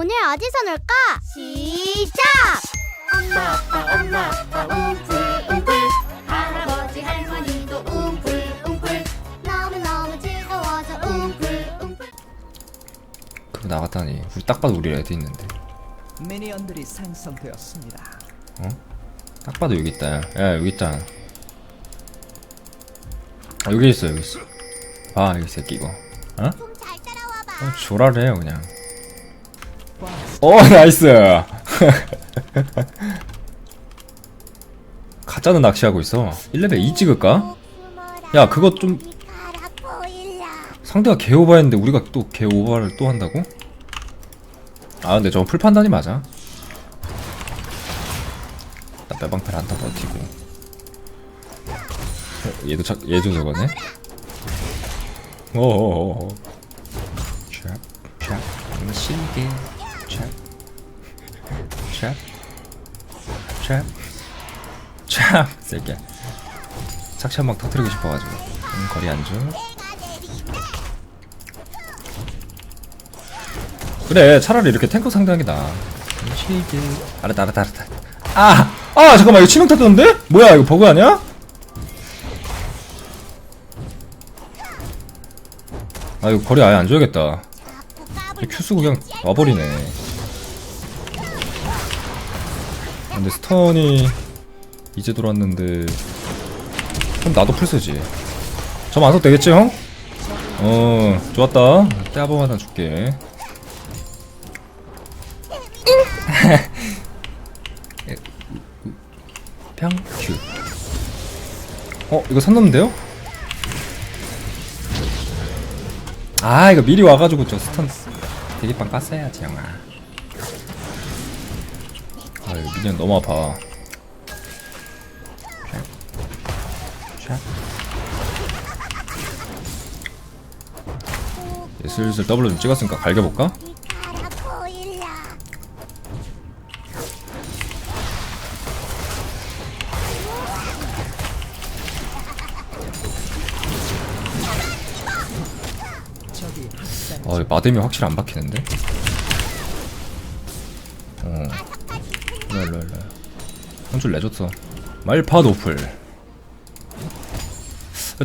오늘 어디서 놀까? 시작! 엄마 아빠 엄마 아빠 웅플 웅플 할아버지 할머니도 웅플 웅플 너무너무 즐거워서 웅플 웅플 그거 나갔다니 우리 딱 봐도 우리 레드 있는데 미니언들이 생성되었습니다. 딱 봐도 여기 있다 야 여기 있다 아, 여기 있어 여기 있어 봐 이 새끼 이거 어? 좀 잘 따라와봐. 어, 조라래요 그냥 오 나이스 가짜는 낚시하고 있어 1레벨 2 찍을까? 야, 그거 좀-. 상대가 개 오버했는데 우리가 또 개 오버를 또 한다고? 아 근데 저건 풀판단이 맞아 나 빼방패를 한타 버티고 어, 얘도 자, 얘도 저거네 오오오오 샵샵 실게 샵샵샵 새끼야 착시 한방 터뜨리고 싶어가지고. 음, 거리 안줘. 그래 차라리 이렇게 탱커 상대하는 게 나아. 실게 알았다 알았다 알았다. 아! 아 잠깐만 이거 치명 탔던데? 뭐야 이거 버그 아니야? 아 이거 거리 아예 안 줘야겠다 큐 쓰고 그냥 와버리네 근데 스턴이 이제 돌았는데 그럼 나도 점안 써도 되겠지 형? 어 좋았다 떼아범 하나 줄게 평큐 어 이거 선 넘는데요? 아 이거 미리 와가지고 저 스턴 대기빵 깠어야지 형아. 아 이거 미니언 너무 아파. 슬슬 더블로 좀 찍었으니까 갈겨볼까? 아, 마뎀이 확실히 안 박히는데? 어. 일로, 일로, 일로. 한줄 내줬어. 말파 노플.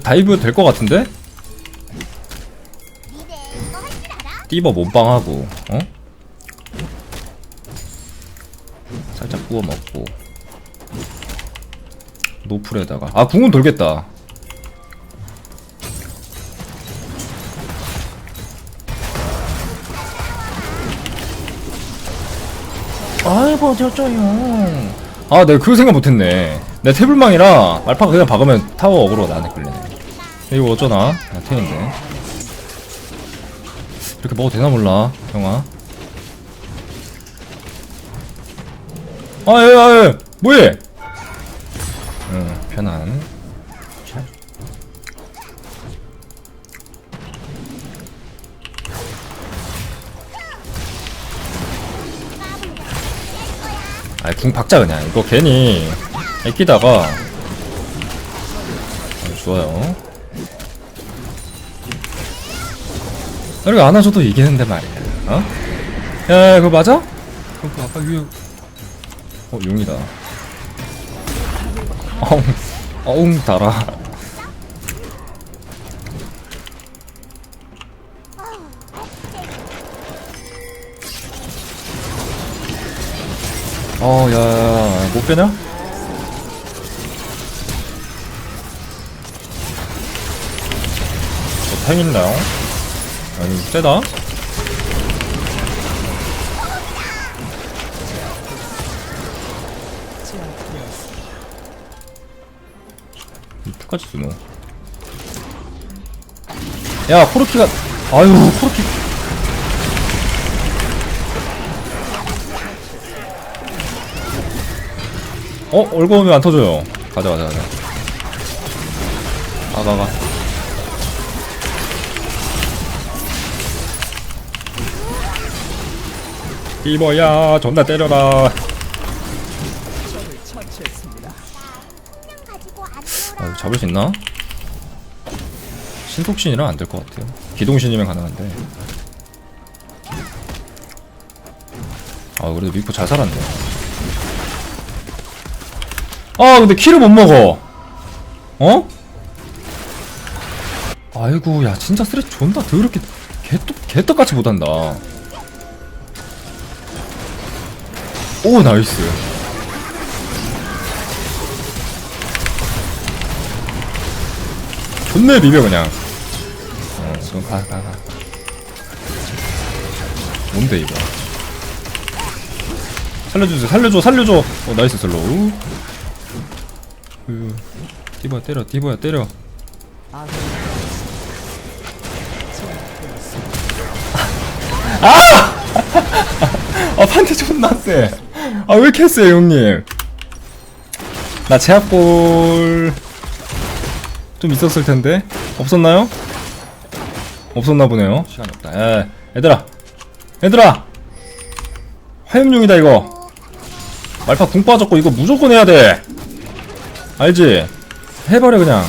다이브 될 것 같은데? 띠버 몸빵하고, 어? 살짝 구워 먹고. 노플에다가. 아, 궁은 돌겠다. 아이고, 저쩌요. 아, 내가 그 생각 못했네. 내 태블망이라 말파가 그냥 박으면 타워 어그로 나한테 걸리네. 이거 어쩌나? 나 테인데. 이렇게 먹어도 되나 몰라, 형아. 아, 예, 아, 예. 뭐해? 응, 편안. 아이, 궁 박자 그냥. 이거 괜히 애끼다가. 아, 좋아요. 이렇게 안아줘도 이기는데 말이야. 어? 야, 그거 맞아? 그거 아까 위에. 어, 용이다. 어웅, 어웅, 달아. 어, 야, 야, 야, 못 빼냐? 저탱 있나요? 아니, 세다? 제압되었습니다. 끝까지 쓰노. 야, 코르키가, 아유, 코르키. 어, 얼굴 오면 안 터져요. 가자, 가자, 가자. 가, 가, 가. 이모야, 존나 때려라. 아. 이거 잡을 수 있나? 신속신이라 안 될 것 같아요. 기동신이면 가능한데. 아 그래도 미포 잘 살았네 아 근데 키를 못 먹어. 어? 아이고 야 진짜 쓰레기 존나 더럽게 개떡, 개떡같이 못한다. 오 나이스. 존나 비벼 그냥. 어 그럼 가가 가. 뭔데 이거? 살려주세요 살려줘 살려줘. 어 나이스 슬로우 그 디버야 때려 디버야 때려. 아 판테 존나 세. 아왜 이렇게 세 형님? 나 제압골 좀 있었을 텐데 없었나요? 없었나 보네요. 시간이 없다. 에 얘들아, 얘들아, 화염용이다 이거. 말파 궁 빠졌고 이거 무조건 해야 돼. 알지? 해버려 그냥.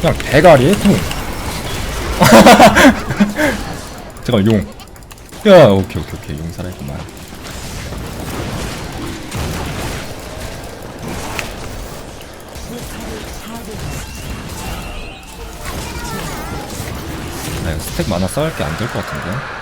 그냥 대가리에 통. 잠깐 용. 야 오케이 오케이 오케이 용 살아있구만. 나 이거 스택 많아 쌓을 게안 될 것 같은데.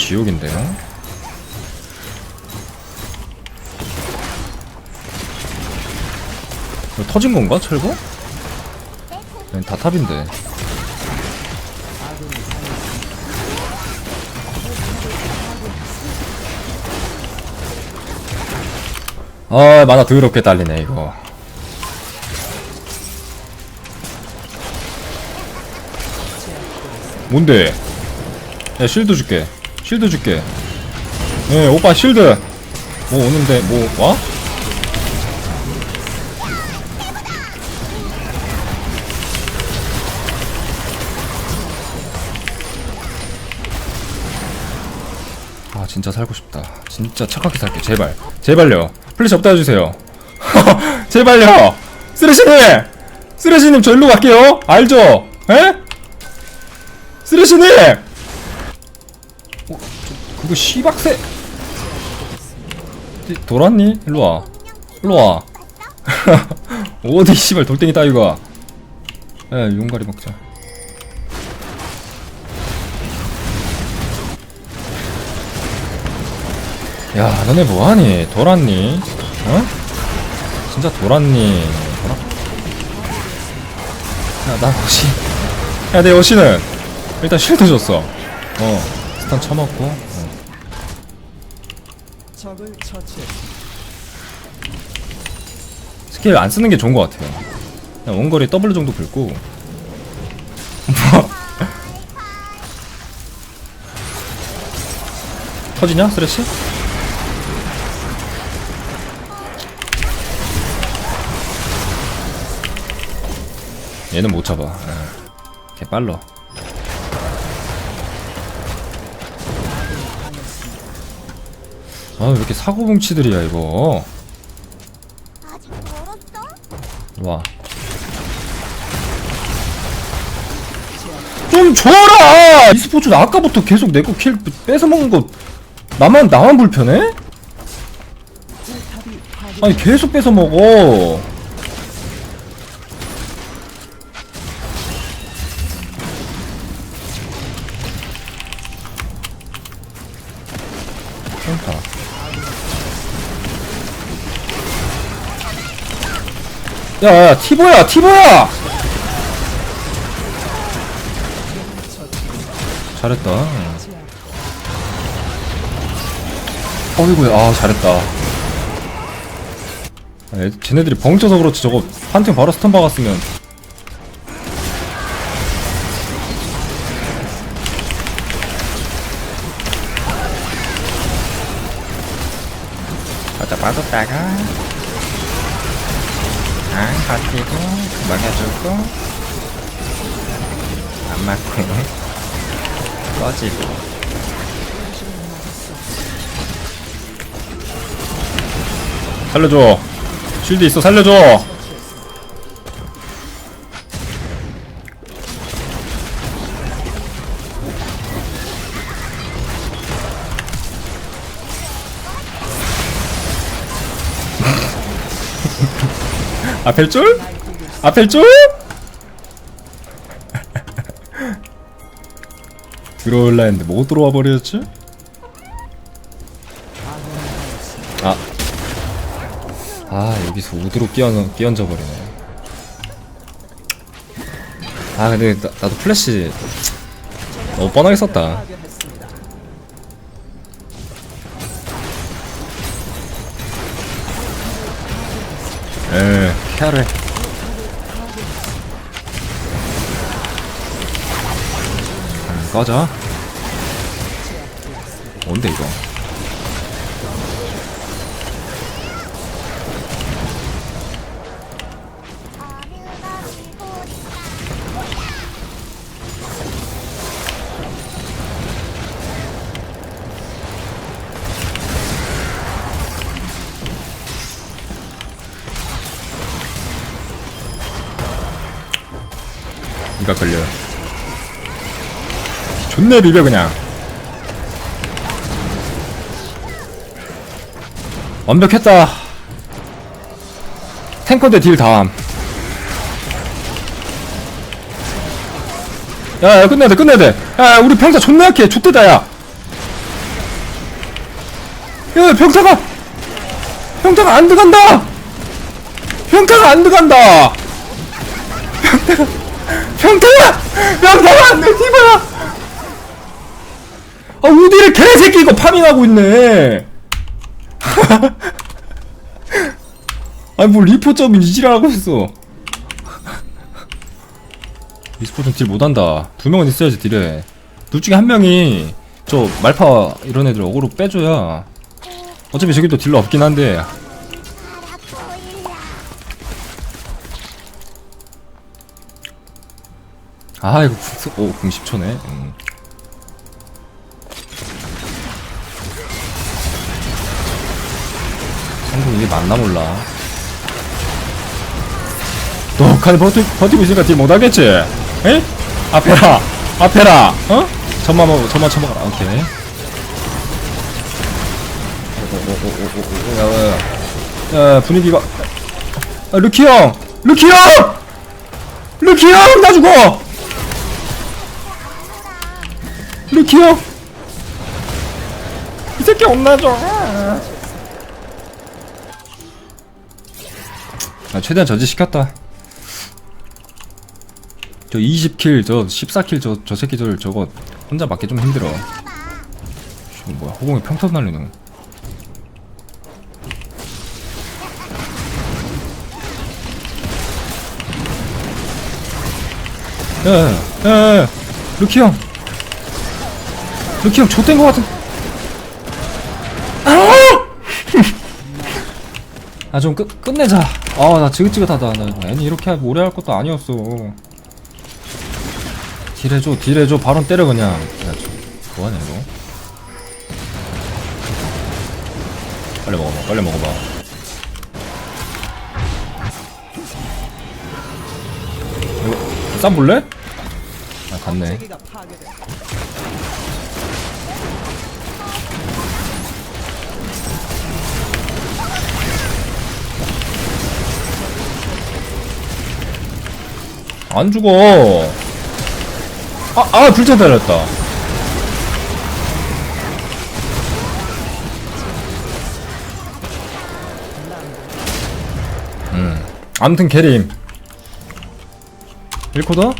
지옥인데요. 이거 터진 건가 철거? 네, 다 탑인데. 아 만화 더럽게 딸리네 이거. 뭔데? 야 실드 줄게. 실드 줄게. 예 오빠 실드. 뭐 오는데 뭐 와? 아 진짜 살고 싶다. 진짜 착하게 살게. 제발. 제발요. 플래시 없다 해주세요. 제발요. 쓰레시님! 쓰레시님 저 일로 갈게요. 알죠? 에? 쓰레시님! 어, 저, 그거 씨박새 디- 돌았니? 일로와 일로와 어디 씨발 돌덩이 따위가 에 용가리 먹자 야, 너네 뭐하니? 돌았니? 어? 진짜 돌았니? 돌아? 야, 나 어시. 야, 내 어시는 일단 쉴드 줬어. 어, 스탄 쳐먹고. 어. 적을 처치했습니다. 스킬 안 쓰는 게 좋은 것 같아요. 그냥 원거리 W 정도 긁고. 뭐? 터지냐, 스레시? 얘는 못 잡아. 예. 걔 빨러. 아, 왜 이렇게 사고뭉치들이야, 이거. 와. 좀 줘라! e스포츠 아까부터 계속 내 거 킬 뺏어먹는 거 나만 나만 불편해? 아니 계속 뺏어먹어 센터 야야 티보야 티보야! 잘했다. 어이구야 아 잘했다. 아, 애- 쟤네들이 벙쳐서 그렇지 저거 한 팀 바로 스턴 박았으면. 살짝 빠졌다가 아 버티고 막아주고 안 맞고 꺼지고. 살려줘. 쉴드 있어 살려줘 앞에 줄? 앞에 줄? 들어올라 했는데 못 들어와 버렸지? 아. 아, 여기서 우드로 끼얹어, 끼얹어 버리네. 아, 근데 나, 나도 플래시 너무 뻔하게 썼다. 에, 케어를. 음, 꺼져. 뭔데 이거? 이가 걸려. 존내 비벼 그냥. 완벽했다. 탱커 대 딜 다함. 야, 야, 끝내야 돼, 끝내야 돼. 야, 야, 우리 평타 존나 약해. 좆대다, 야. 야, 평타가! 평타가 안 들어간다! 평타가 안 들어간다! 평타 야! 평타가 안 돼, 디바야! 아, 우디를 개새끼 이거 파밍하고 있네! 아니, 뭐, 리포점은 이지랄하고 있어. e스포츠는 딜 못한다. 두 명은 있어야지, 딜에. 둘 중에 한 명이, 저, 말파, 이런 애들 어그로 빼줘야. 어차피 저기도 딜러 없긴 한데, 아 이거 궁, 오, 궁 10초네 음. 한국 이게 맞나 몰라 똑하니 버티, 버티고 있으니까 딜 못하겠지? 에? 앞에라 앞에라 어? 점만 먹어 점만 쳐먹어라 오케이 오, 오, 오, 오, 오, 오, 야, 분위기가 아, 루키 형 루키 형 루키 형 나 죽어 루키 형! 이 새끼 혼나줘! 아, 최대한 저지시켰다. 저 20킬, 저 14킬 저, 저 새끼들 저거 혼자 맞기 좀 힘들어. 씨, 뭐야, 호공에 평타 날리는. 야, 야, 야, 야, 루키 형! 루키 형 좆된 것 같은. 아 좀끝 끝내자. 아 나 지긋지긋하다. 나 애니 이렇게 오래 할 것도 아니었어. 딜해줘, 딜해줘. 바로 때려 그냥. 야, 저, 뭐하냐 이거? 빨리 먹어봐, 빨리 먹어봐. 이거 쌈 볼래? 아 갔네. 안 죽어. 아, 아, 불차 달렸다. 음. 아무튼 캐림. 1코더?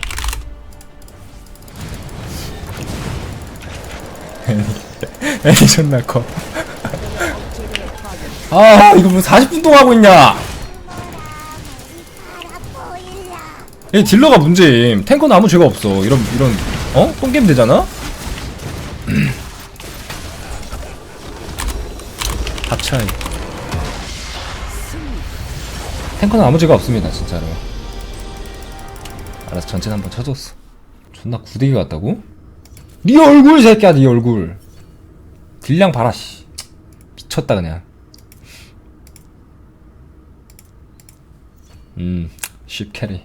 애니 존나 커. 아, 이거 뭐 40분 동안 하고 있냐? 알아 보일라 얘 딜러가 문제임. 탱커는 아무 죄가 없어. 이런 이런 어? 똥게임 되잖아? 합차이. 탱커는 아무 죄가 없습니다 진짜로 알아서 전진 한번 쳐줬어 존나 구대기 같다고? 네 얼굴 새끼야 네 얼굴 딜량 봐라 씨 미쳤다 그냥 음 쉽캐리